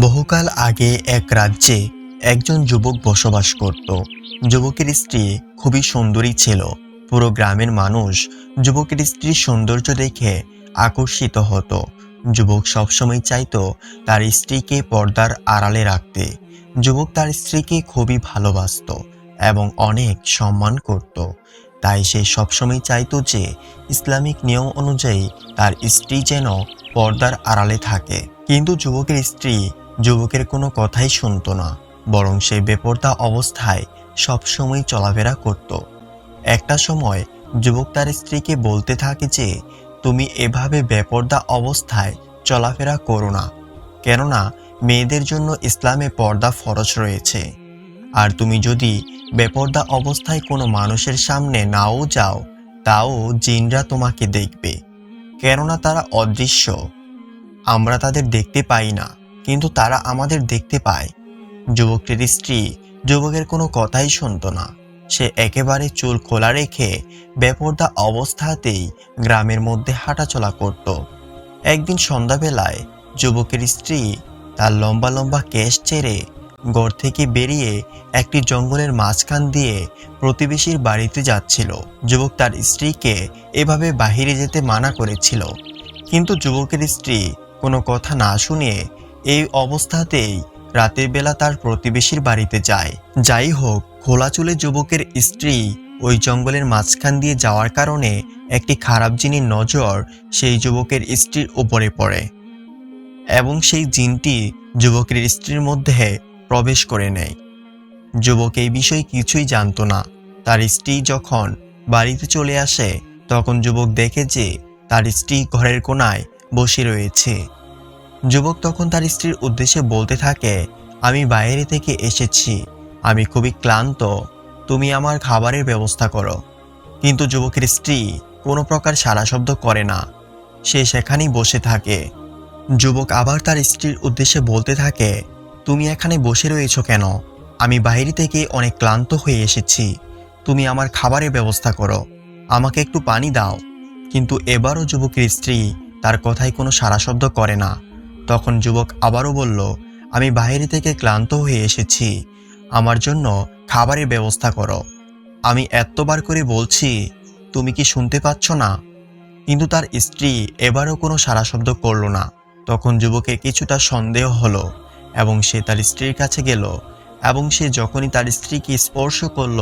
বহুকাল আগে এক রাজ্যে একজন যুবক বসবাস করত। যুবকের স্ত্রী খুবই সুন্দরী ছিল। পুরো গ্রামের মানুষ যুবকের স্ত্রীর সৌন্দর্য দেখে আকর্ষিত হতো। যুবক সবসময় চাইতো তার স্ত্রীকে পর্দার আড়ালে রাখতে। যুবক তার স্ত্রীকে খুবই ভালোবাসতো এবং অনেক সম্মান করত। তাই সে সবসময় চাইতো যে ইসলামিক নিয়ম অনুযায়ী তার স্ত্রী যেন পর্দার আড়ালে থাকে। কিন্তু যুবকের স্ত্রী যুবকের কোনো কথাই শুনতো না, বরং সে বেপর্দা অবস্থায় সবসময় চলাফেরা করত। একটা সময় যুবক তার স্ত্রীকে বলতে থাকে যে, তুমি এভাবে বেপর্দা অবস্থায় চলাফেরা করো না, কেননা মেয়েদের জন্য ইসলামে পর্দা ফরজ রয়েছে। আর তুমি যদি বেপর্দা অবস্থায় কোনো মানুষের সামনে নাও যাও, তাও জিনরা তোমাকে দেখবে, কেননা তারা অদৃশ্য। আমরা তাদের দেখতে পাই না। কিন্তু তারা আমাদের দেখতে পায়। যুবকটির স্ত্রী যুবকের কোনো কথাই শুনতো না। সে একেবারে চুল খোলা রেখে বেপর্দা অবস্থাতেই গ্রামের মধ্যে হাঁটাচলা করত। একদিন সন্ধ্যাবেলায় যুবকের স্ত্রী তার লম্বা লম্বা কেশ ছেড়ে ঘর থেকে বেরিয়ে একটি জঙ্গলের মাঝখান দিয়ে প্রতিবেশীর বাড়িতে যাচ্ছিল। যুবক তার স্ত্রীকে এভাবে বাহিরে যেতে মানা করেছিল। কিন্তু যুবকের স্ত্রী কোনো কথা না শুনিয়ে এই অবস্থাতেই রাতের বেলা তার প্রতিবেশীর বাড়িতে যায়। যাই হোক খোলা চুলে যুবকের স্ত্রী ওই জঙ্গলের মাঝখান দিয়ে যাওয়ার কারণে একটি খারাপ জিনের নজর সেই যুবকের স্ত্রীর উপরে পড়ে এবং সেই জিনটি যুবকের স্ত্রীর মধ্যে প্রবেশ করে নেয়। যুবক এই বিষয়ে কিছুই জানতো না। তার স্ত্রী যখন বাড়িতে চলে আসে, তখন যুবক দেখে যে তার স্ত্রী ঘরের কোনায় বসে রয়েছে। যুবক তখন তার স্ত্রীর উদ্দেশ্যে বলতে থাকে, আমি বাইরে থেকে এসেছি। আমি খুবই ক্লান্ত। তুমি আমার খাবারের ব্যবস্থা করো। কিন্তু যুবকের স্ত্রী কোনো প্রকার সারা শব্দ করে না। সে সেখানেই বসে থাকে। যুবক আবার তার স্ত্রীর উদ্দেশ্যে বলতে থাকে, তুমি এখানে বসে রয়েছ কেন? আমি বাইরে থেকে অনেক ক্লান্ত হয়ে এসেছি। তুমি আমার খাবারের ব্যবস্থা করো। আমাকে একটু পানি দাও। কিন্তু এবারও যুবকের স্ত্রী তার কথায় কোনো সারা শব্দ করে না। তখন যুবক আবারও বলল, আমি বাইরে থেকে ক্লান্ত হয়ে এসেছি। আমার জন্য খাবারের ব্যবস্থা করো। আমি এতবার করে বলছি, তুমি কি শুনতে পাচ্ছ না? কিন্তু তার স্ত্রী এবারও কোনো সারা শব্দ করল না। তখন যুবকের কিছুটা সন্দেহ হলো এবং সে তার স্ত্রীর কাছে গেল এবং সে যখনই তার স্ত্রীকে স্পর্শ করল,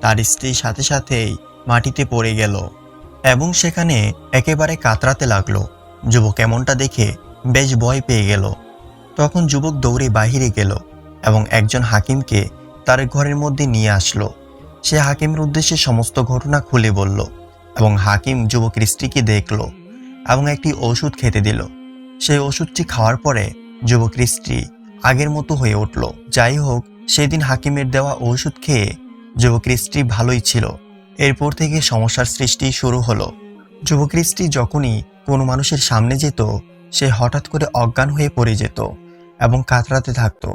তার স্ত্রী সাথে সাথেই মাটিতে পড়ে গেল এবং সেখানে একেবারে কাতরাতে লাগল। যুবক এমনটা দেখে বেশ ভয় পেয়ে গেল। তখন যুবক দৌড়ে বাহিরে গেল এবং একজন হাকিমকে তার ঘরের মধ্যে নিয়ে আসলো। সে হাকিমের উদ্দেশ্যে সমস্ত ঘটনা খুলে বলল এবং হাকিম যুবকের স্ত্রীকে দেখল এবং একটি ওষুধ খেতে দিল। সেই ওষুধটি খাওয়ার পরে যুবকের স্ত্রী আগের মতো হয়ে উঠল। যাই হোক, সেদিন হাকিমের দেওয়া ওষুধ খেয়ে যুবকের স্ত্রী ভালোই ছিল। এরপর থেকে সমস্যার সৃষ্টি শুরু হলো। যুবকের স্ত্রী যখনই কোনো মানুষের সামনে যেত সে হঠাৎ করে অজ্ঞান হয়ে পড়ে যেত এবং কাতরাতে থাকতো।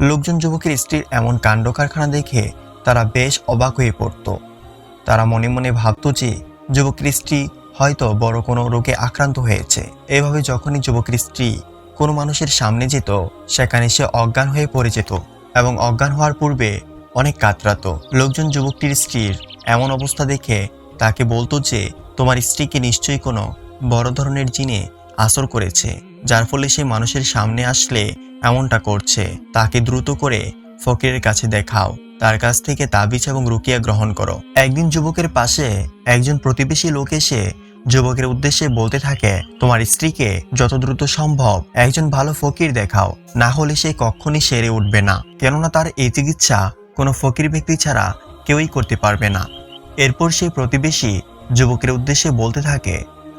লোকজন যুবকের স্ত্রীর এমন কাণ্ড কারখানা দেখে তারা বেশ অবাক হয়ে পড়ত। তারা মনে মনে ভাবত যে যুবকের স্ত্রী হয়তো বড় কোনো রোগে আক্রান্ত হয়েছে। এভাবে যখনই যুবকের স্ত্রী কোনো মানুষের সামনে যেত, সেখানে সে অজ্ঞান হয়ে পড়ে যেত এবং অজ্ঞান হওয়ার পূর্বে অনেক কাতরাতো। লোকজন যুবকটির স্ত্রীর এমন অবস্থা দেখে তাকে বলতো যে, তোমার স্ত্রীকে নিশ্চয়ই কোনো বড় ধরনের জিনে আসর করেছে, যার ফলে সে মানুষের সামনে আসলে এমনটা করছে। তাকে দ্রুত করে ফকিরের কাছে দেখাও, তার কাছ থেকে তাবিজ এবং রুকিয়া গ্রহণ করো। একদিন যুবকের পাশে একজন প্রতিবেশী লোক এসে যুবকের উদ্দেশ্যে বলতে থাকে, তোমার স্ত্রীকে যত দ্রুত সম্ভব একজন ভালো ফকির দেখাও, না হলে সে কখনই সেরে উঠবে না। কেননা তার এই চিকিৎসা কোনো ফকির ব্যক্তি ছাড়া কেউই করতে পারবে না। এরপর সেই প্রতিবেশী যুবকের উদ্দেশ্যে বলতে থাকে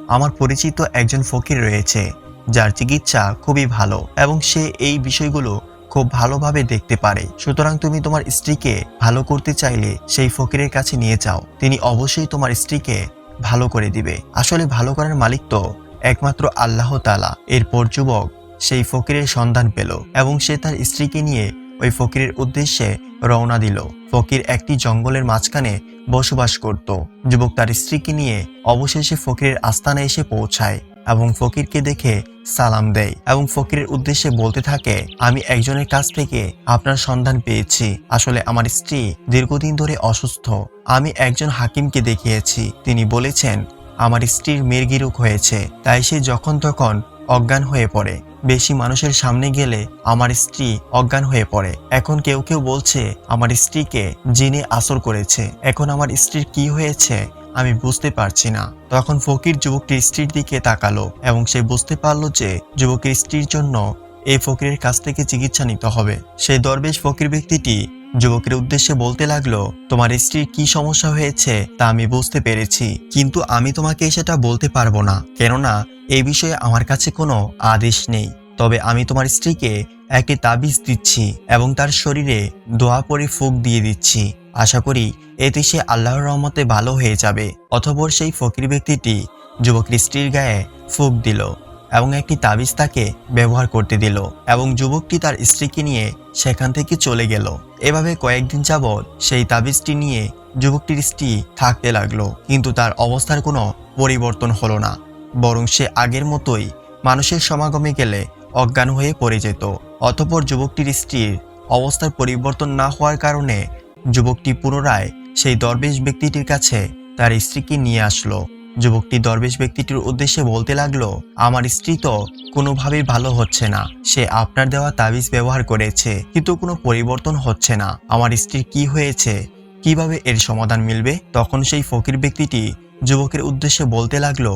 আমার পরিচিত একজন ফকির রয়েছে, যার চিকিৎসা খুবই ভালো এবং সে এই বিষয়গুলো খুব ভালোভাবে দেখতে পারে। সুতরাং তুমি তোমার স্ত্রীকে ভালো করতে চাইলে সেই ফকিরের কাছে নিয়ে যাও। তিনি অবশ্যই তোমার স্ত্রীকে ভালো করে দিবে। আসলে ভালো করার মালিক তো একমাত্র আল্লাহ তালা এরপর যুবক সেই ফকিরের সন্ধান পেল এবং সে তার স্ত্রীকে নিয়ে ওই ফকিরের উদ্দেশ্যে রওনা দিল। ফকির একটি জঙ্গলের মাঝখানে বসবাস করত। যুবক তার স্ত্রীকে নিয়ে অবশেষে ফকিরের আস্তানে এসে পৌঁছায় এবং ফকিরকে দেখে সালাম দেয় এবং ফকিরের উদ্দেশ্যে বলতে থাকে, আমি একজনের কাছ থেকে আপনার সন্ধান পেয়েছি। আসলে আমার স্ত্রী দীর্ঘদিন ধরে অসুস্থ। আমি একজন হাকিমকে দেখিয়েছি। তিনি বলেছেন, আমার স্ত্রীর মেরগিরুক হয়েছে। তাই সে যখন তখন অজ্ঞান হয়ে পড়ে। বেশি মানুষের সামনে গেলে আমার স্ত্রী অজ্ঞান হয়ে পড়ে। এখন কেউ কেউ বলছে, আমার স্ত্রীকে জিনে আসর করেছে। এখন আমার স্ত্রীর কি হয়েছে আমি বুঝতে পারছি না। তখন ফকির যুবকটির স্ত্রীর দিকে তাকালো এবং সে বুঝতে পারল যে যুবকের স্ত্রীর জন্য এই ফকিরের কাছ থেকে চিকিৎসা নিতে হবে। সেই দরবেশ ফকির ব্যক্তিটি যুবকের উদ্দেশ্যে বলতে লাগল, তোমার স্ত্রীর কি সমস্যা হয়েছে তা আমি বুঝতে পেরেছি, কিন্তু আমি তোমাকে সেটা বলতে পারব না। কেননা এই বিষয়ে আমার কাছে কোনো আদেশ নেই। তবে আমি তোমার স্ত্রীকে একটি তাবিজ দিচ্ছি এবং তার শরীরে দোয়া পরে ফুক দিয়ে দিচ্ছি। আশা করি এতে সে আল্লাহর রহমতে ভালো হয়ে যাবে। অথবর সেই ফকির ব্যক্তিটি যুবকের স্ত্রীর গায়ে ফুক দিল। এবং একটি তাবিজ তাকে ব্যবহার করতে দিল এবং যুবকটি তার স্ত্রীকে নিয়ে সেখান থেকে চলে গেল। এভাবে কয়েকদিন যাবৎ সেই তাবিজটি নিয়ে যুবকটির স্ত্রী থাকতে লাগল, কিন্তু তার অবস্থার কোনো পরিবর্তন হলো না। বরং সে আগের মতোই মানুষের সমাগমে গেলে অজ্ঞান হয়ে পড়ে যেত। অতপর যুবকটির স্ত্রীর অবস্থার পরিবর্তন না হওয়ার কারণে যুবকটি পুনরায় সেই দরবেশ ব্যক্তিটির কাছে তার স্ত্রীকে নিয়ে আসলো। যুবকটি দরবেশ ব্যক্তিটির উদ্দেশ্যে বলতে লাগল, আমার স্ত্রী তো কোনোভাবেই ভালো হচ্ছে না। সে আপনার দেওয়া তাবিজ ব্যবহার করেছে, কিন্তু কোনো পরিবর্তন হচ্ছে না। আমার স্ত্রীর কি হয়েছে? কীভাবে এর সমাধান মিলবে? তখন সেই ফকির ব্যক্তিটি যুবকের উদ্দেশ্যে বলতে লাগল,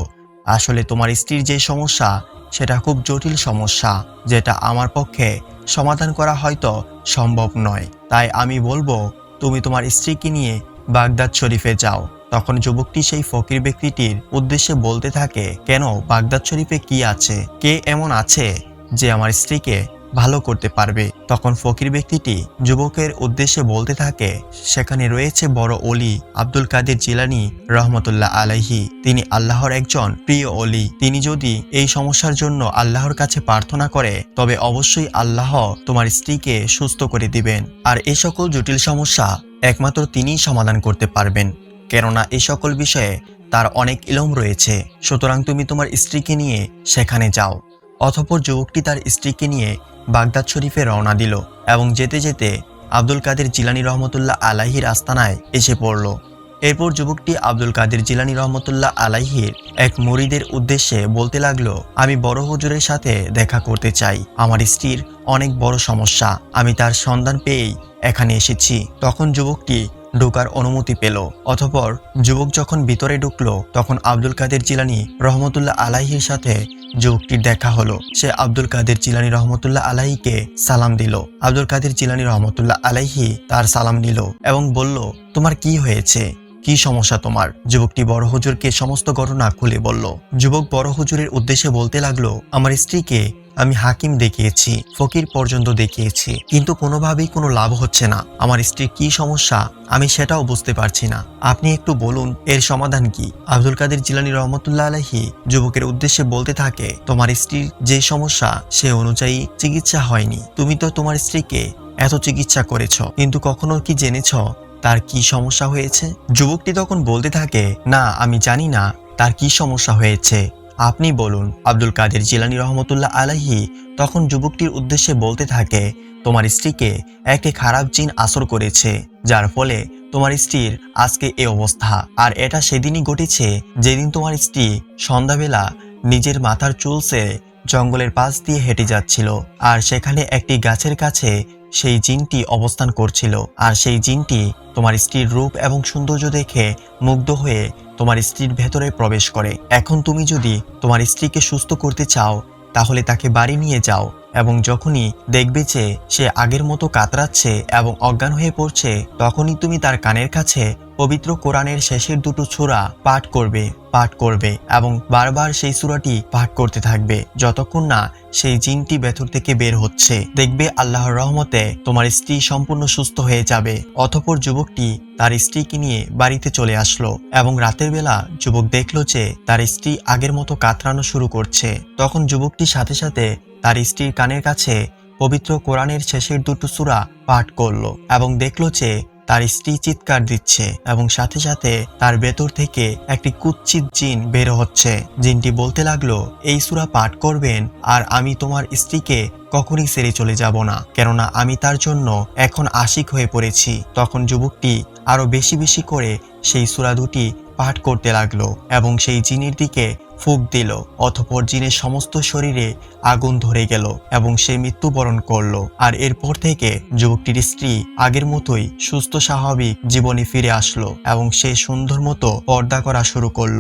আসলে তোমার স্ত্রীর যে সমস্যা, সেটা খুব জটিল সমস্যা, যেটা আমার পক্ষে সমাধান করা হয়তো সম্ভব নয়। তাই আমি বলব, তুমি তোমার স্ত্রীকে নিয়ে বাগদাদ শরীফে যাও। তখন যুবকটি সেই ফকির ব্যক্তিটির উদ্দেশ্যে বলতে থাকে, কেন বাগদাদ শরীফে কি আছে? কে এমন আছে যে আমার স্ত্রীকে ভালো করতে পারবে? তখন ফকির ব্যক্তিটি যুবকের উদ্দেশ্যে বলতে থাকে, সেখানে রয়েছে বড় অলি আব্দুল কাদের জিলানি রহমতুল্লাহ আলাইহি। তিনি আল্লাহর একজন প্রিয় অলি। তিনি যদি এই সমস্যার জন্য আল্লাহর কাছে প্রার্থনা করে, তবে অবশ্যই আল্লাহ তোমার স্ত্রীকে সুস্থ করে দিবেন। আর এই সকল জটিল সমস্যা একমাত্র তিনিই সমাধান করতে পারবেন। কেননা এই সকল বিষয়ে তার অনেক ইলম রয়েছে। সুতরাং তুমি তোমার স্ত্রীকে নিয়ে সেখানে যাও। অথপর যুবকটি তার স্ত্রীকে নিয়ে বাগদাদ শরীফে রওনা দিল এবং যেতে যেতে আব্দুল কাদের জিলানি রহমতুল্লাহ আলাহির আস্তানায় এসে পড়ল। এরপর যুবকটি আব্দুল কাদের জিলানি রহমতুল্লাহ আলাইহির এক মরিদের উদ্দেশ্যে বলতে লাগল, আমি বড় হুজুরের সাথে দেখা করতে চাই। আমার স্ত্রীর অনেক বড় সমস্যা। আমি তার সন্ধান পেয়েই এখানে এসেছি। তখন যুবকটি ঢোকার অনুমতি পেল। অথপর যুবক যখন ভিতরে ঢুকলো, তখন আব্দুল কাদের চিলানি রহমতুল্লাহ আলাহির সাথে যুবকটির দেখা হলো। সে আব্দুল কাদের চিলানি রহমতুল্লাহ আলাহিকে সালাম দিল। আব্দুল কাদের চিলানি রহমতুল্লাহ আলাইহি তার সালাম নিল এবং বলল, তোমার কি হয়েছে? কি সমস্যা তোমার? যুবকটি বড় হুজুরকে সমস্ত ঘটনা খুলে বলল। যুবক বড় হুজুরের উদ্দেশ্যে বলতে লাগল, আমার স্ত্রীকে আমি হাকিম দেখিয়েছি, ফকির পর্যন্ত দেখিয়েছি, কিন্তু কোনোভাবেই কোনো লাভ হচ্ছে না। আমার স্ত্রীর কি সমস্যা? আমি সেটাও বুঝতে পারছি না। আপনি একটু বলুন, এর সমাধান কি? আব্দুল কাদের জিলানি রহমতুল্লাহ আলহি যুবকের উদ্দেশ্যে বলতে থাকে, তোমার স্ত্রীর যে সমস্যা, সে অনুযায়ী চিকিৎসা হয়নি। তুমি তো তোমার স্ত্রীকে এত চিকিৎসা করেছ, কিন্তু কখনো কি জেনেছ তার কি সমস্যা হয়েছে? যুবকটি তখন বলতে থাকে, না, আমি জানি না তার কি সমস্যা হয়েছে। আপনি বলুন। আব্দুল কাদের জিলানি রহমতুল্লাহ আলাহি তখন যুবকটির উদ্দেশ্যে বলতে থাকে, তোমার স্ত্রীকে একটি খারাপ জিন আসর করেছে, যার ফলে তোমার স্ত্রীর আজকে এ অবস্থা। আর এটা সেদিনই ঘটেছে যেদিন তোমার স্ত্রী সন্ধ্যাবেলা নিজের মাথার চুলসে জঙ্গলের পাশ দিয়ে হেঁটে যাচ্ছিল। আর সেখানে একটি গাছের কাছে সেই জিনটি অবস্থান করছিল, আর সেই জিনটি তোমার স্ত্রীর রূপ এবং সৌন্দর্য দেখে মুগ্ধ হয়ে তোমার স্ত্রীর ভেতরে প্রবেশ করে। এখন তুমি যদি তোমার স্ত্রীকে সুস্থ করতে চাও, তাহলে তাকে বাড়ি নিয়ে যাও এবং যখনই দেখবে যে সে আগের মতো কাতরাচ্ছে এবং অজ্ঞান হয়ে পড়ছে, তখনই তুমি তার কানের কাছে পবিত্র কোরআনের শেষের দুটো ছোরা পাঠ করবে পাঠ করবে এবং বারবার সেই সূরাটি পাঠ করতে থাকবে। যতক্ষণ না সেই জিনটি ভেতর থেকে বের হচ্ছে, দেখবে আল্লাহর রহমতে তোমার স্ত্রী সম্পূর্ণ সুস্থ হয়ে যাবে। অতপর যুবকটি তার স্ত্রীকে নিয়ে বাড়িতে চলে আসলো এবং রাতের বেলা যুবক দেখল যে তার স্ত্রী আগের মতো কাতরানো শুরু করছে। তখন যুবকটির সাথে সাথে তার স্ত্রীর কানের কাছে পবিত্র কোরআনের শেষের দুটো সূরা পাঠ করল এবং দেখল যে তার স্ত্রী চিৎকার দিচ্ছে এবং সাথে সাথে তার ভেতর থেকে একটি কুচ্ছিত জিন বের হচ্ছে। জিনটি বলতে লাগল, এই সুরা পাঠ করবেন আর আমি তোমার স্ত্রীকে কখনই সেরে চলে যাব না। কেননা আমি তার জন্য এখন আশিক হয়ে পড়েছি। তখন যুবকটি আরও বেশি বেশি করে সেই সুরা দুটি পাঠ করতে লাগল এবং সেই জিনের দিকে ফুক দিল অথপর জিনের সমস্ত শরীরে আগুন ধরে গেল এবং সে মৃত্যুবরণ করল। আর এরপর থেকে যুবকটির স্ত্রী আগের মতোই সুস্থ স্বাভাবিক জীবনে ফিরে আসলো এবং সে সুন্দর মতো পর্দা করা শুরু করল।